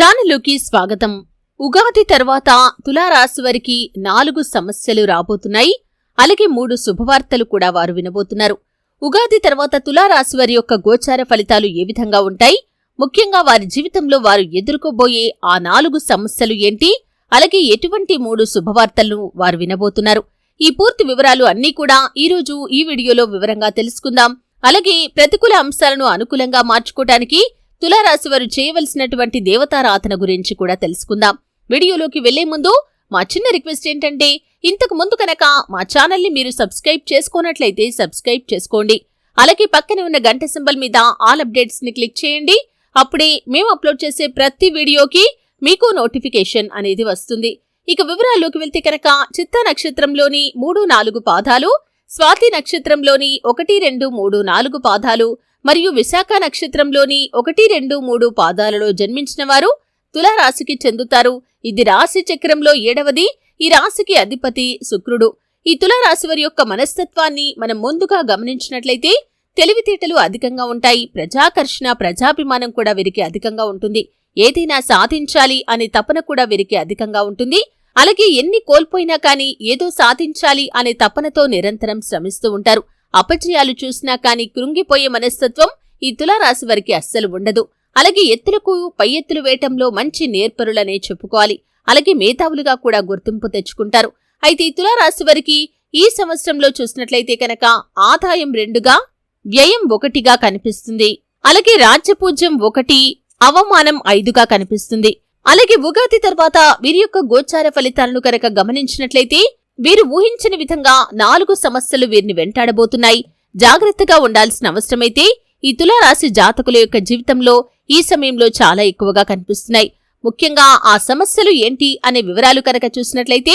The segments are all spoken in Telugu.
ఛానల్లోకి స్వాగతం. ఉగాది తర్వాత తులారాశి వారికి నాలుగు సమస్యలు రాబోతున్నాయి. అలాగే మూడు శుభవార్తలు కూడా వారు వినబోతున్నారు. ఉగాది తర్వాత తులారాశి వారి యొక్క గోచార ఫలితాలు ఏ విధంగా ఉంటాయి? ముఖ్యంగా వారి జీవితంలో వారు ఎదుర్కోబోయే ఆ నాలుగు సమస్యలు ఏంటి? అలాగే ఎటువంటి మూడు శుభవార్తలను వారు వినబోతున్నారు? ఈ పూర్తి వివరాలు అన్నీ కూడా ఈరోజు ఈ వీడియోలో వివరంగా తెలుసుకుందాం. అలాగే ప్రతికూల అంశాలను అనుకూలంగా మార్చుకోవటానికి తులారాశి వారు చేయవలసినటువంటి దేవతారాధన గురించి కూడా తెలుసుకుందాం. వీడియోలోకి వెళ్ళే ముందు మా చిన్న రిక్వెస్ట్ ఏంటంటే ఇంతకు ముందు కనుక మా ఛానల్ని మీరు సబ్స్క్రైబ్ చేసుకోనట్లయితే సబ్స్క్రైబ్ చేసుకోండి. అలాగే పక్కనే ఉన్న గంట సింబల్ మీద ఆల్ అప్డేట్స్ని క్లిక్ చేయండి. అప్పుడే మేము అప్లోడ్ చేసే ప్రతి వీడియోకి మీకు నోటిఫికేషన్ అనేది వస్తుంది. ఇక వివరాల్లోకి వెళ్తే కనుక చిత్తా నక్షత్రంలోని మూడు నాలుగు పాదాలు స్వాతి నక్షత్రంలోని ఒకటి రెండు మూడు నాలుగు పాదాలు మరియు విశాఖ నక్షత్రంలోని ఒకటి రెండు మూడు పాదాలలో జన్మించిన వారు తులారాశికి చెందుతారు. ఇది రాశి చక్రంలో ఏడవది. ఈ రాశికి అధిపతి శుక్రుడు. ఈ తులారాశి వారి యొక్క మనస్తత్వాన్ని మనం ముందుగా గమనించినట్లయితే తెలివితేటలు అధికంగా ఉంటాయి. ప్రజాకర్షణ ప్రజాభిమానం కూడా వీరికి అధికంగా ఉంటుంది. ఏదైనా సాధించాలి అనే తపన కూడా వీరికి అధికంగా ఉంటుంది. అలాగే ఎన్ని కోల్పోయినా కానీ ఏదో సాధించాలి అనే తపనతో నిరంతరం శ్రమిస్తూ ఉంటారు. అపజయాలు చూసినా కాని కృంగిపోయే మనస్తత్వం ఈ తులారాశి వారికి అస్సలు ఉండదు. అలాగే ఎత్తులకు పై ఎత్తులు వేయటంలో మంచి నేర్పరులనే చెప్పుకోవాలి. అలాగే మేధావులుగా కూడా గుర్తింపు తెచ్చుకుంటారు. అయితే ఈ తులారాశి వారికి ఈ సంవత్సరంలో చూసినట్లయితే కనుక ఆదాయం రెండుగా వ్యయం ఒకటిగా కనిపిస్తుంది. అలాగే రాజ్యపూజ్యం ఒకటి అవమానం ఐదుగా కనిపిస్తుంది. అలాగే ఉగాది తర్వాత వీరి యొక్క గోచార ఫలితాలను కనుక గమనించినట్లయితే వీరు ఊహించని విధంగా నాలుగు సమస్యలు వీరిని వెంటాడబోతున్నాయి. జాగ్రత్తగా ఉండాల్సిన అవసరమైతే ఈ తులారాశి జాతకుల యొక్క జీవితంలో ఈ సమయంలో చాలా ఎక్కువగా కనిపిస్తున్నాయి. ముఖ్యంగా ఆ సమస్యలు ఏంటి అనే వివరాలు కనుక చూసినట్లయితే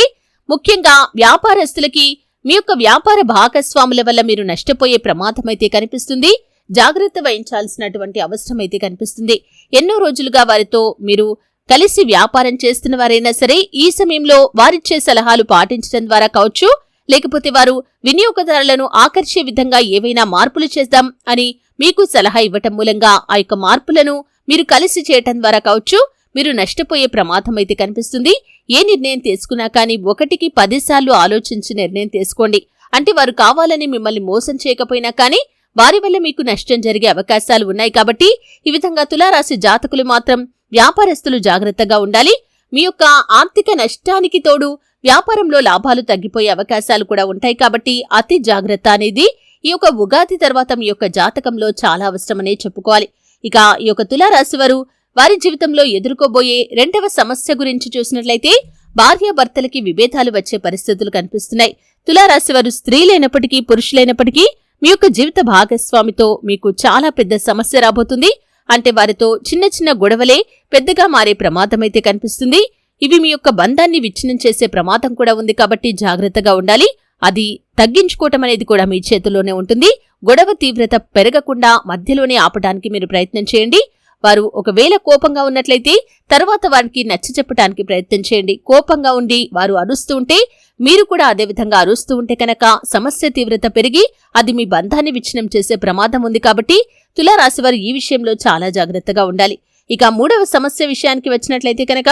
ముఖ్యంగా వ్యాపారస్తులకి మీ యొక్క వ్యాపార భాగస్వాముల వల్ల మీరు నష్టపోయే ప్రమాదమైతే కనిపిస్తుంది. జాగ్రత్త వహించాల్సినటువంటి అవసరమైతే కనిపిస్తుంది. ఎన్నో రోజులుగా వారితో మీరు కలిసి వ్యాపారం చేస్తున్న వారైనా సరే ఈ సమయంలో వారిచ్చే సలహాలు పాటించడం ద్వారా కావచ్చు. లేకపోతే వారు వినియోగదారులను ఆకర్షే విధంగా ఏవైనా మార్పులు చేద్దాం అని మీకు సలహా ఇవ్వటం మూలంగా ఆ యొక్క మార్పులను మీరు కలిసి చేయటం ద్వారా కావచ్చు. మీరు నష్టపోయే ప్రమాదం అయితే కనిపిస్తుంది. ఏ నిర్ణయం తీసుకున్నా కానీ ఒకటికి పదిసార్లు ఆలోచించి నిర్ణయం తీసుకోండి. అంటే వారు కావాలని మిమ్మల్ని మోసం చేయకపోయినా కానీ వారి వల్ల మీకు నష్టం జరిగే అవకాశాలు ఉన్నాయి కాబట్టి ఈ విధంగా తులారాశి జాతకులు మాత్రం వ్యాపారస్తులు జాగ్రత్తగా ఉండాలి. మీ యొక్క ఆర్థిక నష్టానికి తోడు వ్యాపారంలో లాభాలు తగ్గిపోయే అవకాశాలు కూడా ఉంటాయి కాబట్టి అతి జాగ్రత్త అనేది ఈ యొక్క ఉగాది తర్వాత మీ యొక్క జాతకంలో చాలా అవసరమనే చెప్పుకోవాలి. ఇక ఈ యొక్క తులారాశి వారు వారి జీవితంలో ఎదుర్కోబోయే రెండవ సమస్య గురించి చూసినట్లయితే భార్యాభర్తలకి విభేదాలు వచ్చే పరిస్థితులు కనిపిస్తున్నాయి. తులారాశి వారు స్త్రీలైనప్పటికీ పురుషులైనప్పటికీ మీ యొక్క జీవిత భాగస్వామితో మీకు చాలా పెద్ద సమస్య రాబోతుంది. అంటే వారితో చిన్న చిన్న గొడవలే పెద్దగా మారే ప్రమాదమైతే కనిపిస్తుంది. ఇవి మీ యొక్క బంధాన్ని విచ్ఛిన్నం చేసే ప్రమాదం కూడా ఉంది కాబట్టి జాగ్రత్తగా ఉండాలి. అది తగ్గించుకోవటం అనేది కూడా మీ చేతిలోనే ఉంటుంది. గొడవ తీవ్రత పెరగకుండా మధ్యలోనే ఆపడానికి మీరు ప్రయత్నం చేయండి. వారు ఒకవేళ కోపంగా ఉన్నట్లయితే తర్వాత వారికి నచ్చ చెప్పడానికి ప్రయత్నం చేయండి. కోపంగా ఉండి వారు అరుస్తూ ఉంటే మీరు కూడా అదేవిధంగా అరుస్తూ ఉంటే కనుక సమస్య తీవ్రత పెరిగి అది మీ బంధాన్ని విచ్ఛిన్నం చేసే ప్రమాదం ఉంది కాబట్టి తులారాశి వారు ఈ విషయంలో చాలా జాగ్రత్తగా ఉండాలి. ఇక మూడవ సమస్య విషయానికి వచ్చినట్లయితే కనుక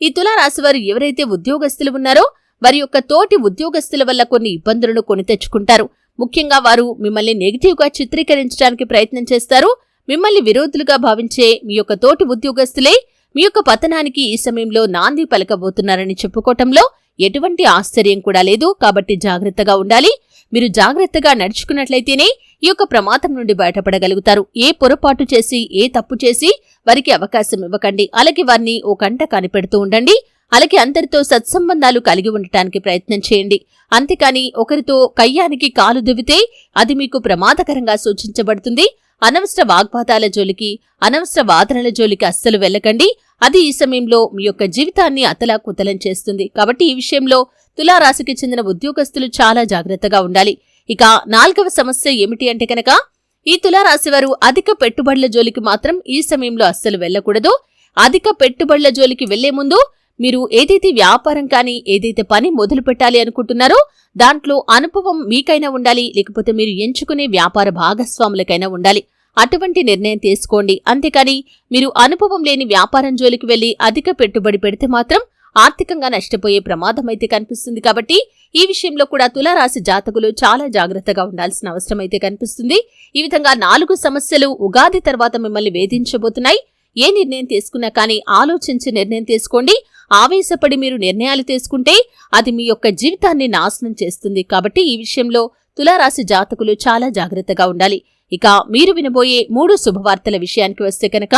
ఈ తులారాశి వారు ఎవరైతే ఉద్యోగస్తులు ఉన్నారో వారి యొక్క తోటి ఉద్యోగస్తుల వల్ల కొన్ని ఇబ్బందులను కొని తెచ్చుకుంటారు. ముఖ్యంగా వారు మిమ్మల్ని నెగిటివ్గా చిత్రీకరించడానికి ప్రయత్నం చేస్తారు. మిమ్మల్ని విరోధులుగా భావించే మీ యొక్క తోటి ఉద్యోగస్తులే మీ యొక్క పతనానికి ఈ సమయంలో నాంది పలకబోతున్నారని చెప్పుకోవటంలో ఎటువంటి ఆశ్చర్యం కూడా లేదు. కాబట్టి జాగ్రత్తగా ఉండాలి. మీరు జాగ్రత్తగా నడుచుకున్నట్లయితేనే ఈ యొక్క ప్రమాదం నుండి బయటపడగలుగుతారు. ఏ పొరపాటు చేసి ఏ తప్పు చేసి వారికి అవకాశం ఇవ్వకండి. అలాగే వారిని ఓ కంట కనిపెడుతూ ఉండండి. అలాగే అందరితో సత్సంబంధాలు కలిగి ఉండటానికి ప్రయత్నం చేయండి. అంతేకాని ఒకరితో కయ్యానికి కాలు దువితే అది మీకు ప్రమాదకరంగా సూచించబడుతుంది. అనవసర వాగ్వాదాల జోలికి అనవసర వాదనల జోలికి అస్సలు వెళ్ళకండి. అది ఈ సమయంలో మీ యొక్క జీవితాన్ని అతలా కుతలం చేస్తుంది. కాబట్టి ఈ విషయంలో తులారాశికి చెందిన ఉద్యోగస్తులు చాలా జాగ్రత్తగా ఉండాలి. ఇక నాలుగవ సమస్య ఏమిటి అంటే కనుక ఈ తులారాశి వారు అధిక పెట్టుబడుల జోలికి మాత్రం ఈ సమయంలో అస్సలు వెళ్ళకూడదు. అధిక పెట్టుబడుల జోలికి వెళ్ళే ముందు మీరు ఏదైతే వ్యాపారం కానీ ఏదైతే పని మొదలు పెట్టాలి అనుకుంటున్నారో దాంట్లో అనుభవం మీకైనా ఉండాలి. లేకపోతే మీరు ఎంచుకునే వ్యాపార భాగస్వాములకైనా ఉండాలి. అటువంటి నిర్ణయం తీసుకోండి. అంతేకాని మీరు అనుభవం లేని వ్యాపారం జోలికి వెళ్ళి అధిక పెట్టుబడి పెడితే మాత్రం ఆర్థికంగా నష్టపోయే ప్రమాదం అయితే కనిపిస్తుంది కాబట్టి ఈ విషయంలో కూడా తులారాశి జాతకులు చాలా జాగ్రత్తగా ఉండాల్సిన అవసరం అయితే కనిపిస్తుంది. ఈ విధంగా నాలుగు సమస్యలు ఉగాది తర్వాత మిమ్మల్ని వేధించబోతున్నాయి. ఏ నిర్ణయం తీసుకున్నా కానీ ఆలోచించి నిర్ణయం తీసుకోండి. ఆవేశపడి మీరు నిర్ణయాలు తీసుకుంటే అది మీ యొక్క జీవితాన్ని నాశనం చేస్తుంది. కాబట్టి ఈ విషయంలో తులారాశి జాతకులు చాలా జాగ్రత్తగా ఉండాలి. ఇక మీరు వినబోయే మూడు శుభవార్తల విషయానికి వస్తే కనుక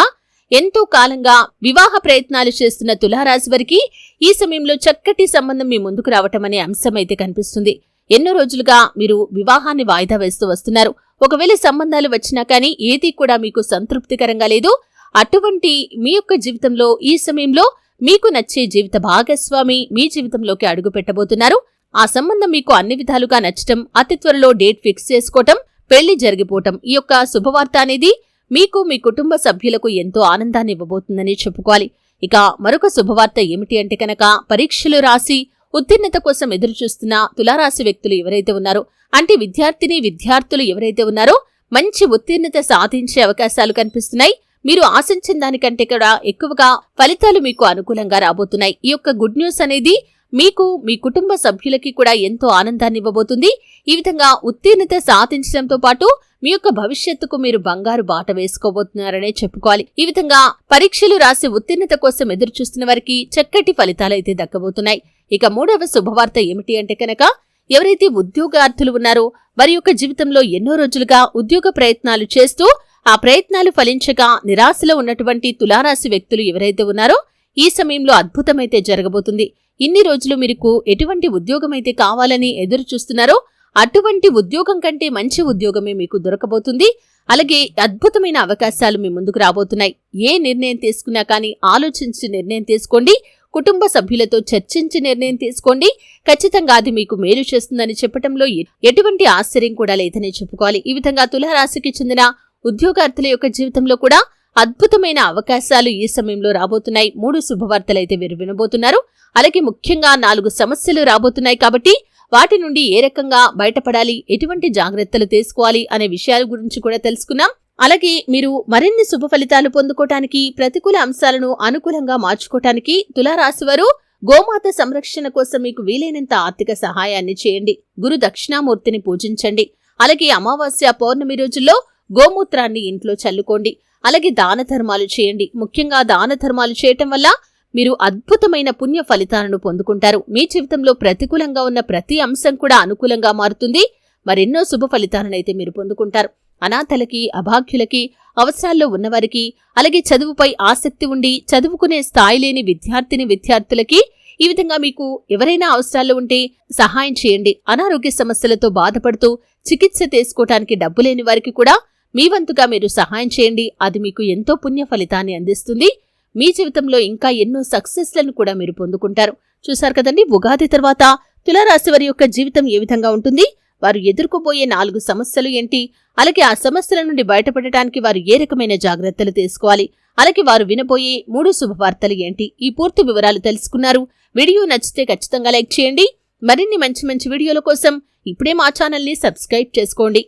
ఎంతో కాలంగా వివాహ ప్రయత్నాలు చేస్తున్న తులారాశి వారికి ఈ సమయంలో చక్కటి సంబంధం మీ ముందుకు రావటం అనే అంశం అయితే కనిపిస్తుంది. ఎన్నో రోజులుగా మీరు వివాహాన్ని వాయిదా వేస్తూ వస్తున్నారు. ఒకవేళ సంబంధాలు వచ్చినా కానీ ఏది కూడా మీకు సంతృప్తికరంగా లేదు. అటువంటి మీ యొక్క జీవితంలో ఈ సమయంలో మీకు నచ్చే జీవిత భాగస్వామి మీ జీవితంలోకి అడుగు పెట్టబోతున్నారు. ఆ సంబంధం మీకు అన్ని విధాలుగా నచ్చటం అతి త్వరలో డేట్ ఫిక్స్ చేసుకోవటం పెళ్ళి జరిగిపోవటం ఈ యొక్క శుభవార్త అనేది మీకు మీ కుటుంబ సభ్యులకు ఎంతో ఆనందాన్ని ఇవ్వబోతుందని చెప్పుకోవాలి. ఇక మరొక శుభవార్త ఏమిటి అంటే కనుక పరీక్షలు రాసి ఉత్తీర్ణత కోసం ఎదురుచూస్తున్న తులారాశి వ్యక్తులు ఎవరైతే ఉన్నారో అంటే విద్యార్థిని విద్యార్థులు ఎవరైతే ఉన్నారో మంచి ఉత్తీర్ణత సాధించే అవకాశాలు కనిపిస్తున్నాయి. మీరు ఆశించిన దానికంటే కూడా ఎక్కువగా ఫలితాలు మీకు అనుకూలంగా రాబోతున్నాయి. ఈ యొక్క గుడ్ న్యూస్ అనేది మీకు మీ కుటుంబ సభ్యులకి కూడా ఎంతో ఆనందాన్ని ఇవ్వబోతుంది. ఈ విధంగా ఉత్తీర్ణత సాధించడంతో పాటు మీ యొక్క భవిష్యత్తుకు మీరు బంగారు బాట వేసుకోబోతున్నారనే చెప్పుకోవాలి. ఈ విధంగా పరీక్షలు రాసి ఉత్తీర్ణత కోసం ఎదురు చూస్తున్న వారికి చక్కటి ఫలితాలైతే దక్కబోతున్నాయి. ఇక మూడవ శుభవార్త ఏమిటి అంటే కనుక ఎవరైతే ఉద్యోగార్థులు ఉన్నారో వారి యొక్క జీవితంలో ఎన్నో రోజులుగా ఉద్యోగ ప్రయత్నాలు చేస్తూ ఆ ప్రయత్నాలు ఫలించగా నిరాశలో ఉన్నటువంటి తులారాశి వ్యక్తులు ఎవరైతే ఉన్నారో ఈ సమయంలో అద్భుతమైతే జరగబోతుంది. ఇన్ని రోజులు మీకు ఎటువంటి ఉద్యోగమైతే కావాలని ఎదురు చూస్తున్నారో అటువంటి ఉద్యోగం కంటే మంచి ఉద్యోగమే మీకు దొరకబోతుంది. అలాగే అద్భుతమైన అవకాశాలు మీ ముందుకు రాబోతున్నాయి. ఏ నిర్ణయం తీసుకున్నా కానీ ఆలోచించి నిర్ణయం తీసుకోండి. కుటుంబ సభ్యులతో చర్చించి నిర్ణయం తీసుకోండి. ఖచ్చితంగా అది మీకు మేలు చేస్తుందని చెప్పడంలో ఎటువంటి ఆశ్చర్యం కూడా లేదని చెప్పుకోవాలి. ఈ విధంగా తులారాశికి చెందిన ఉద్యోగార్థుల యొక్క జీవితంలో కూడా అద్భుతమైన అవకాశాలు ఈ సమయంలో రాబోతున్నాయి. మూడు శుభవార్తలైతే వీరు వినబోతున్నారు. అలాగే ముఖ్యంగా నాలుగు సమస్యలు రాబోతున్నాయి కాబట్టి వాటి నుండి ఏ రకంగా బయటపడాలి ఎటువంటి జాగ్రత్తలు తీసుకోవాలి అనే విషయాల గురించి కూడా తెలుసుకున్నాం అలాగే మీరు మరిన్ని శుభ ఫలితాలు పొందుకోవటానికి ప్రతికూల అంశాలను అనుకూలంగా మార్చుకోవటానికి తులారాశివారు గోమాత సంరక్షణ కోసం మీకు వీలైనంత ఆర్థిక సహాయాన్ని చేయండి. గురు దక్షిణామూర్తిని పూజించండి. అలాగే అమావాస్య పౌర్ణమి రోజుల్లో గోమూత్రాన్ని ఇంట్లో చల్లుకోండి. అలాగే దాన ధర్మాలు చేయండి. ముఖ్యంగా దాన ధర్మాలు చేయటం వల్ల మీరు అద్భుతమైన పుణ్య ఫలితాలను పొందుకుంటారు. మీ జీవితంలో ప్రతికూలంగా ఉన్న ప్రతి అంశం కూడా అనుకూలంగా మారుతుంది. మరెన్నో శుభ ఫలితాలనైతే మీరు పొందుకుంటారు. అనాథలకి అభాగ్యులకి అవసరాల్లో ఉన్నవారికి అలాగే చదువుపై ఆసక్తి ఉండి చదువుకునే స్థాయి లేని విద్యార్థిని విద్యార్థులకి ఈ విధంగా మీకు ఎవరైనా అవసరాలు ఉంటే సహాయం చేయండి. అనారోగ్య సమస్యలతో బాధపడుతూ చికిత్స తీసుకోవటానికి డబ్బు లేని వారికి కూడా మీ వంతుగా మీరు సహాయం చేయండి. అది మీకు ఎంతో పుణ్య ఫలితాన్ని అందిస్తుంది. మీ జీవితంలో ఇంకా ఎన్నో సక్సెస్లను కూడా మీరు పొందుకుంటారు. చూశారు కదండి? ఉగాది తర్వాత తులారాశి వారి యొక్క జీవితం ఏ విధంగా ఉంటుంది? వారు ఎదుర్కోబోయే నాలుగు సమస్యలు ఏంటి? అలాగే ఆ సమస్యల నుండి బయటపడటానికి వారు ఏ రకమైన జాగ్రత్తలు తీసుకోవాలి? అలాగే వారు వినబోయే మూడు శుభవార్తలు ఏంటి? ఈ పూర్తి వివరాలు తెలుసుకున్నారు. వీడియో నచ్చితే ఖచ్చితంగా లైక్ చేయండి. మరిన్ని మంచి మంచి వీడియోల కోసం ఇప్పుడే మా ఛానల్ని సబ్స్క్రైబ్ చేసుకోండి.